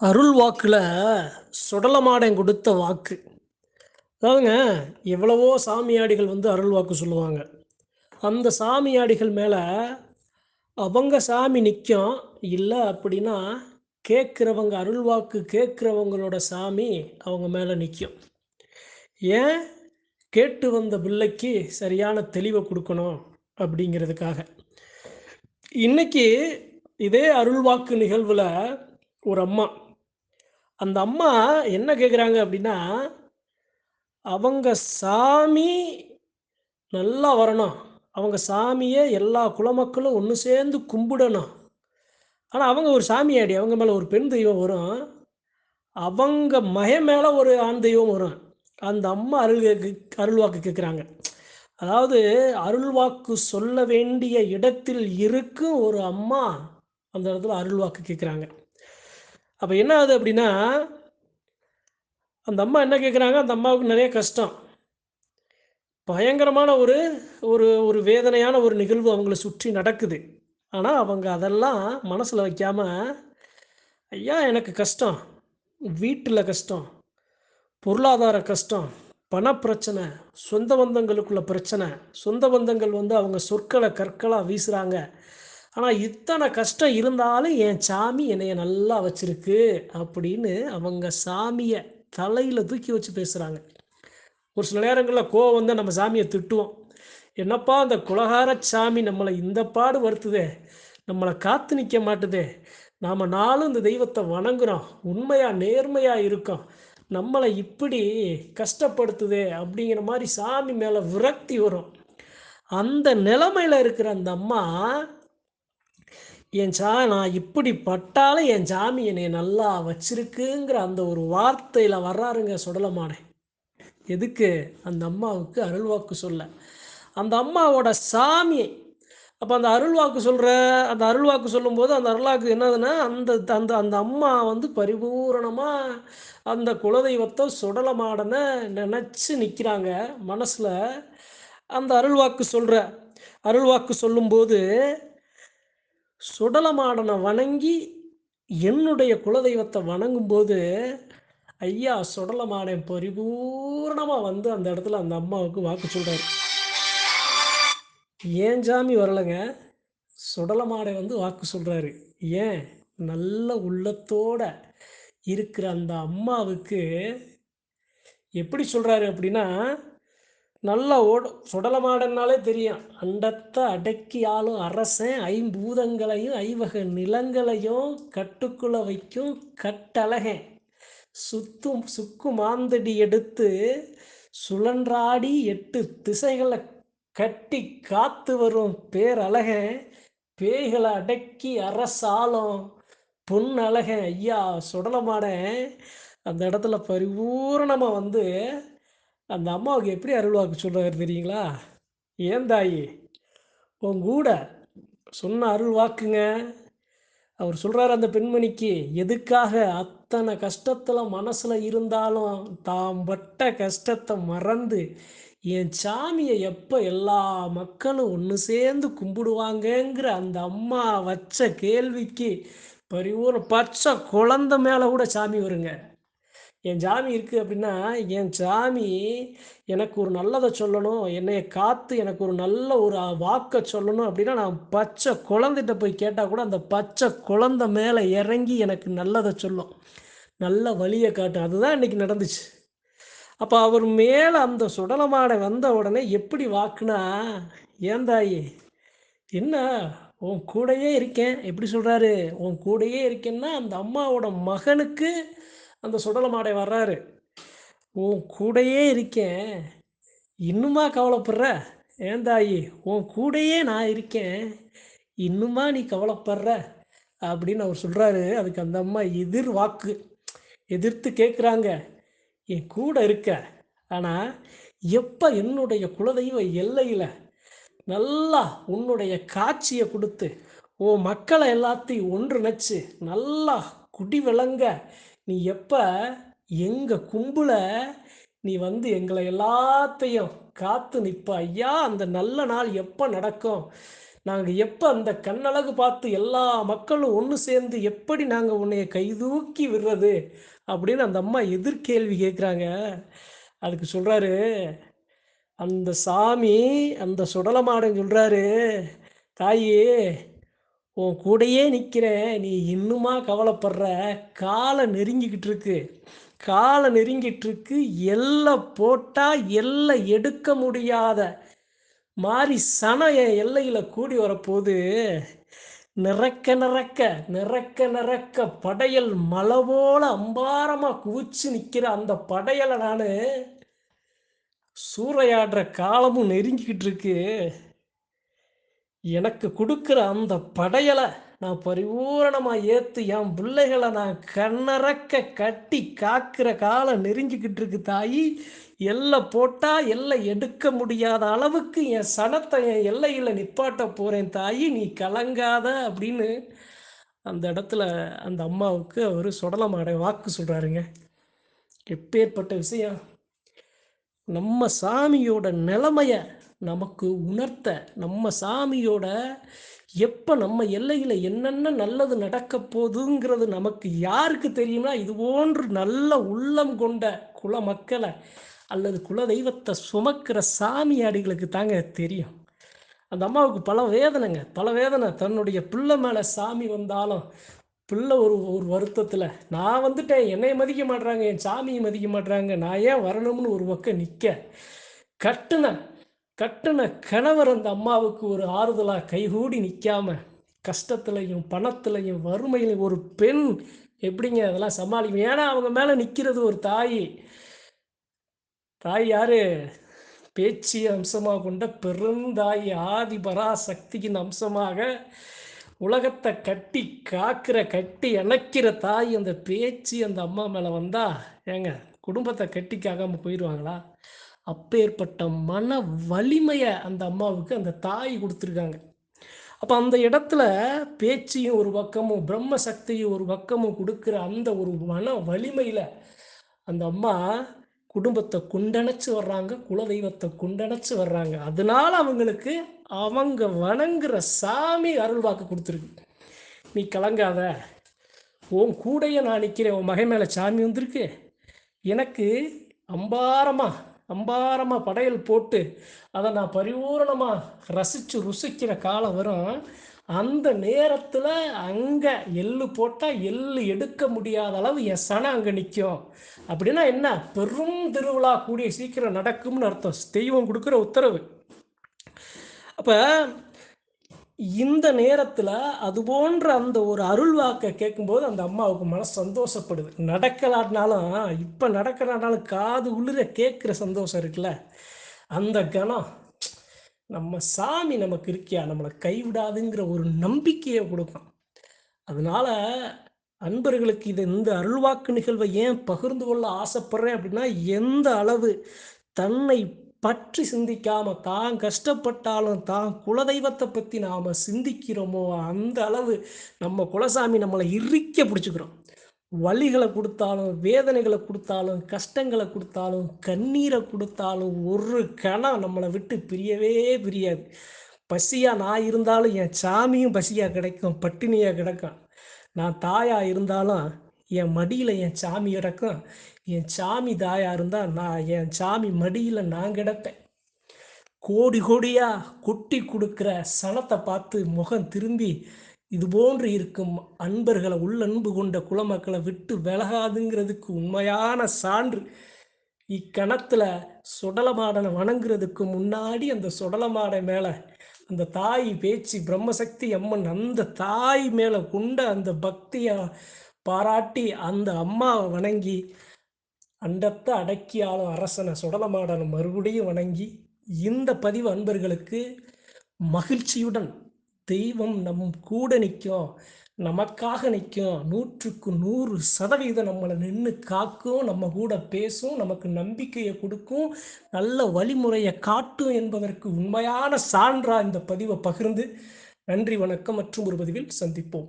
அருள் வாக்கில் சுடலமாடன் கொடுத்த வாக்கு. அதாவதுங்க எவ்வளவோ சாமியாடிகள் வந்து அருள் வாக்கு சொல்லுவாங்க. அந்த சாமியாடிகள் மேலே அவங்க சாமி நிற்கும் இல்லை அப்படின்னா கேட்குறவங்க அருள் வாக்கு கேட்குறவங்களோட சாமி அவங்க மேலே நிற்கும் ஏன்? கேட்டு வந்த பிள்ளைக்கு சரியான தெளிவை கொடுக்கணும் அப்படிங்கிறதுக்காக. இன்னைக்கு இதே அருள்வாக்கு நிகழ்வில் ஒரு அம்மா அந்த அம்மா என்ன கேட்குறாங்க அப்படின்னா அவங்க சாமி நல்லா வரணும். அவங்க சாமியை எல்லா குலமக்களும் ஒன்று சேர்ந்து கும்பிடணும். ஆனால் அவங்க ஒரு சாமியாடி அவங்க மேலே ஒரு பெண் தெய்வம் வரும். அவங்க மக மேலே ஒரு ஆண் தெய்வம் வரும். அந்த அம்மா அருள் கேக்கு அருள்வாக்கு கேட்குறாங்க அதாவது அருள்வாக்கு சொல்ல வேண்டிய இடத்தில் இருக்கும் ஒரு அம்மா அந்த இடத்துல அருள்வாக்கு கேட்குறாங்க அப்போ என்ன ஆகுது அப்படின்னா அந்த அம்மா என்ன கேட்குறாங்க அந்த அம்மாவுக்கு நிறைய கஷ்டம். பயங்கரமான ஒரு ஒரு ஒரு வேதனையான ஒரு நிகழ்வு அவங்கள சுற்றி நடக்குது. ஆனால் அவங்க அதெல்லாம் மனசில் வைக்காம ஐயா எனக்கு கஷ்டம். வீட்டில் கஷ்டம். பொருளாதார கஷ்டம். பணப்பிரச்சனை. சொந்த பந்தங்களுக்குள்ள பிரச்சனை. சொந்த பந்தங்கள் வந்து அவங்க சொற்களை கற்களாக வீசுகிறாங்க ஆனால் இத்தனை கஷ்டம் இருந்தாலும் என் சாமி என்னைய நல்லா வச்சிருக்கு அப்படின்னு அவங்க சாமியை தலையில் தூக்கி வச்சு பேசுகிறாங்க ஒரு சில நேரங்களில் கோவம் வந்து நம்ம சாமியை திட்டுவோம். என்னப்பா அந்த குலகார சாமி நம்மளை இந்த பாடு வருத்துதே நம்மளை காத்து நிற்க மாட்டுதே நாம் நாளும் இந்த தெய்வத்தை வணங்குறோம் உண்மையாக நேர்மையாக இருக்கோம் நம்மளை இப்படி கஷ்டப்படுத்துதே அப்படிங்கிற மாதிரி சாமி மேலே விரக்தி வரும். அந்த நிலைமையில் இருக்கிற அந்த அம்மா என் சா நான் இப்படி பட்டாலும் என் சாமி என்னை நல்லா வச்சிருக்குங்கிற அந்த ஒரு வார்த்தையில் வர்றாருங்க சுடலமானே எதுக்கு? அந்த அம்மாவுக்கு அருள்வாக்கு சொல்ல. அந்த அம்மாவோட சாமி அப்போ அந்த அருள்வாக்கு சொல்கிற அந்த அருள்வாக்கு சொல்லும்போது அந்த அருள்வாக்கு என்னதுன்னா அந்த அந்த அந்த அம்மா வந்து பரிபூரணமாக அந்த குலதெய்வத்தை சுடலமாடனை நினச்சி நிற்கிறாங்க மனசில். அந்த அருள்வாக்கு சொல்கிற அருள்வாக்கு சொல்லும்போது சுடலமாடனை வணங்கி என்னுடைய குலதெய்வத்தை வணங்கும்போது ஐயா சுடலமாடன் பரிபூர்ணமாக வந்து அந்த இடத்துல அந்த அம்மாவுக்கு வாக்கு சொல்கிறாரு ஏன் சாமி வரலைங்க? சுடலமாடை வந்து வாக்கு சொல்கிறாரு ஏன்? நல்ல உள்ளத்தோட இருக்கிற அந்த அம்மாவுக்கு எப்படி சொல்கிறாரு அப்படின்னா நல்லா ஓட சுடலமாடன்னாலே தெரியும். அண்டத்தை அடக்கி ஆளும் அரசன் ஐம்பூதங்களையும் ஐவகை நிலங்களையும் கட்டுக்குள்ள வைக்கும் கட்டழகன். சுத்தும் சுக்கு மாந்தடி எடுத்து சுழன்றாடி எட்டு திசைகளை கட்டி காத்து வரும் பேரழகன். பேய்களை அடக்கி அரசாலும் பொன் அழகன் ஐயா சுடலமாடன் அந்த இடத்துல பரிபூரணமாக வந்து அந்த அம்மாவுக்கு எப்படி அருள்வாக்கு சொல்கிறாரு தெரியுங்களா? ஏன் தாயி உன் கூட சொன்ன அருள் வாக்குங்க அவர் சொல்கிறார் அந்த பெண்மணிக்கு எதுக்காக அத்தனை கஷ்டத்தில் மனசில் இருந்தாலும் தாம் பட்ட கஷ்டத்தை மறந்து என் சாமியை எப்போ எல்லா மக்களும் ஒன்று சேர்ந்து கும்பிடுவாங்கங்கிற அந்த அம்மா வச்ச கேள்விக்கு பரிபூர்ண பச்சை குழந்த மேலே கூட சாமி வருங்க. என் சாமி இருக்குது அப்படின்னா என் சாமி எனக்கு ஒரு நல்லதை சொல்லணும் என்னைய காத்து எனக்கு ஒரு நல்ல ஒரு வாக்கை சொல்லணும் அப்படின்னா நான் பச்சை குழந்தைகிட்ட போய் கேட்டால் கூட அந்த பச்சை குழந்த மேலே இறங்கி எனக்கு நல்லதை சொல்லும். நல்ல வழியை காட்டும். அதுதான் இன்றைக்கி நடந்துச்சு. அப்போ அவர் மேலே அந்த சுடலமாடை வந்த உடனே எப்படி வாக்குனா ஏன் தாயி என்ன? உன் கூடையே இருக்கேன். எப்படி சொல்கிறாரு உன் கூடையே இருக்கேன்னா அந்த அம்மாவோட மகனுக்கு அந்த சுடலமாடை வர்றாரு. உன் கூடையே இருக்கேன். இன்னுமா கவலைப்படுற? ஏன் தாயி? உன் கூடையே நான் இருக்கேன். இன்னுமா நீ கவலைப்படுற? அப்படின்னு அவர் சொல்கிறாரு அதுக்கு அந்த அம்மா எதிர் வாக்கு. எதிர்த்து கேட்குறாங்க என் கூட இருக்க. ஆனால் எப்போ என்னுடைய குலதெய்வ எல்லையில் நல்லா உன்னுடைய காட்சியை கொடுத்து ஓ மக்களை எல்லாத்தையும் ஒன்றிணைச்சு நல்லா குடி விளங்க நீ எப்போ எங்கள் கும்பல நீ வந்து எங்களை எல்லாத்தையும் காத்து நிற்ப ஐயா அந்த நல்ல நாள் எப்போ நடக்கும்? நாங்கள் எப்போ அந்த கண்ணழகு பார்த்து எல்லா மக்களும் ஒன்று சேர்ந்து எப்படி நாங்கள் உன்னைய கைதூக்கி விடுறது அப்படின்னு அந்த அம்மா எதிர்கேள்வி கேட்குறாங்க அதுக்கு சொல்கிறாரு அந்த சாமி அந்த சுடலமாடன் சொல்கிறாரு தாயே உன் கூடையே நிற்கிறேன் நீ இன்னுமா கவலைப்படுற? காலை நெருங்கிக்கிட்டு இருக்கு காலை நெருங்கிட்டு இருக்கு எல்லை போட்டால் எல்லை எடுக்க முடியாத மாறி சன என் எல்லையில் கூடி வரப்போது நிறக்க நிறக்க நிறக்க நிறக்க படையல் மலை போல அம்பாரமாக குவிச்சு நிற்கிற அந்த படையலை நான் சூறையாடுற காலமும் நெருங்கிக்கிட்டு இருக்கு எனக்கு கொடுக்குற அந்த படையலை நான் பரிபூரணமாக ஏற்று என் பிள்ளைகளை நான் கண்ணறக்க கட்டி காக்கிற காலம் நெறிஞ்சிக்கிட்டு இருக்கு தாயி. எல்லை போட்டால் எல்லை எடுக்க முடியாத அளவுக்கு என் சனத்தை என் எல்லையில் நிப்பாட்ட போகிறேன் தாயி. நீ கலங்காத அப்படின்னு அந்த இடத்துல அந்த அம்மாவுக்கு அவர் சுடலமாட வாக்கு சொல்கிறாருங்க எப்பேற்பட்ட விஷயம்? நம்ம சாமியோட நிலைமையை நமக்கு உணர்த்த நம்ம சாமியோட எப்போ நம்ம எல்லையில் என்னென்ன நல்லது நடக்க போகுதுங்கிறது நமக்கு யாருக்கு தெரியும்னா இது போன்று நல்ல உள்ளம் கொண்ட குல மக்களை அல்லது குல தெய்வத்தை சுமக்கிற சாமியாடிகளுக்கு தாங்க தெரியும். அந்த அம்மாவுக்கு பல வேதனைங்க. பல வேதனை. தன்னுடைய பிள்ளை மேலே சாமி வந்தாலும் பிள்ளை ஒரு ஒரு வருத்தத்தில் நான் வந்துட்டேன். என்னையை மதிக்க மாட்றாங்க. என் சாமியை மதிக்க மாட்றாங்க. நான் ஏன் வரணும்னு ஒரு பக்கம் நிற்க கட்டுன கட்டின கணவர் அந்த அம்மாவுக்கு ஒரு ஆறுதலாக கைகூடி நிற்காம கஷ்டத்துலையும் பணத்துலையும் வறுமையிலையும் ஒரு பெண் எப்படிங்க அதெல்லாம் சமாளிக்கும் ஏன்னா அவங்க மேலே நிற்கிறது ஒரு தாய். தாய் யாரு? பேச்சு அம்சமாக கொண்ட பெருந்தாய் ஆதி பராசக்தியின் அம்சமாக உலகத்தை கட்டி காக்கிற கட்டி இணைக்கிற தாய் அந்த பேச்சு அந்த அம்மா மேலே வந்தா ஏங்க குடும்பத்தை கட்டி காக்காமல் போயிடுவாங்களா அப்பேற்பட்ட மன வலிமையை அந்த அம்மாவுக்கு அந்த தாய் கொடுத்துருக்காங்க. அப்போ அந்த இடத்துல பேச்சையும் ஒரு பக்கமும் பிரம்ம சக்தியும் ஒரு பக்கமும் கொடுக்குற அந்த ஒரு மன வலிமையில் அந்த அம்மா குடும்பத்தை குண்டணைச்சு வர்றாங்க குலதெய்வத்தை குண்டணைச்சு வர்றாங்க. அதனால அவங்களுக்கு அவங்க வணங்குற சாமி அருள்வாக்கு கொடுத்துருக்கு. நீ கலங்காத. உன் கூடைய நான் நிற்கிறேன் உன் மகை மேலே சாமி வந்திருக்கு. எனக்கு அம்பாரமாக அம்பாரமாக படையல் போட்டு அதை நான் பரிபூரணமாக ரசித்து ருசிக்கிற காலம் வரும். அந்த நேரத்தில் அங்கே எள்ளு போட்டால் எள்ளு எடுக்க முடியாத அளவு என் சனம் அங்கே நிற்கும் அப்படின்னா என்ன? பெரும் திருவிழா கூடிய சீக்கிரம் நடக்கும்னு அர்த்தம். தெய்வம் கொடுக்குற உத்தரவு. அப்போ இந்த நேரத்தில் அது போன்ற அந்த ஒரு அருள் வாக்கை கேட்கும்போது அந்த அம்மாவுக்கு மனசு சந்தோஷப்படுது. நடக்கலாட்டினாலும் இப்போ நடக்கலாட்டினாலும் காது உள்ளிர கேட்குற சந்தோஷம் இருக்குல்ல? அந்த கணம். நம்ம சாமி நமக்கு இருக்கியா? நம்மளை கைவிடாதுங்கிற ஒரு நம்பிக்கையை கொடுக்கும். அதனால அன்பர்களுக்கு இது இந்த அருள்வாக்கு நிகழ்வை ஏன் பகிர்ந்து கொள்ள ஆசைப்படுறேன் அப்படின்னா எந்த அளவு தன்னை பற்றி சிந்திக்காம தான் கஷ்டப்பட்டாலும் தான் குலதெய்வத்தை பற்றி நாம் சிந்திக்கிறோமோ அந்த அளவு நம்ம குலசாமி நம்மளை இறுக்க பிடிச்சிக்கிறோம். வழிகளை கொடுத்தாலும் வேதனைகளை கொடுத்தாலும் கஷ்டங்களை கொடுத்தாலும் கண்ணீரை கொடுத்தாலும் ஒரு கணம் நம்மளை விட்டு பிரியவே பிரியாது. பசியாக நான் இருந்தாலும் என் சாமியும் பசியாக கிடைக்கும் பட்டினியாக கிடைக்கும். நான் தாயாக இருந்தாலும் என் மடியில் என் சாமி கிடக்கும். என் சாமி தாயா இருந்தால் நான் என் சாமி மடியில் நான் கிடப்பேன். கோடி கோடியாக கொட்டி கொடுக்குற சனத்தை பார்த்து முகம் திரும்பி இது போன்று இருக்கும் அன்பர்களை உள்ளன்பு கொண்ட குலமக்களை விட்டு விலகாதுங்கிறதுக்கு உண்மையான சான்று. இக்கணத்தில் சுடலமாடனை வணங்குறதுக்கு முன்னாடி அந்த சுடலமாடை மேலே அந்த தாய் பேச்சு பிரம்மசக்தி அம்மன் அந்த தாய் மேலே கொண்ட அந்த பக்தியை பாராட்டி அந்த அம்மாவை வணங்கி அண்டத்தை அடக்கியாலும் அரசனை சுடலமாடனை மறுபடியும் வணங்கி இந்த பதிவு அன்பர்களுக்கு மகிழ்ச்சியுடன் தெய்வம் நம் கூட நிற்கும் நமக்காக நிற்கும் நூற்றுக்கு நூறு சதவீதம் நம்மளை நின்று காக்கும் நம்ம கூட பேசும் நமக்கு நம்பிக்கையை கொடுக்கும் நல்ல வழிமுறையை காட்டும் என்பதற்கு உண்மையான சான்றா இந்த பதிவை பகிர்ந்து நன்றி வணக்கம் மற்றும் ஒரு பதிவில் சந்திப்போம்.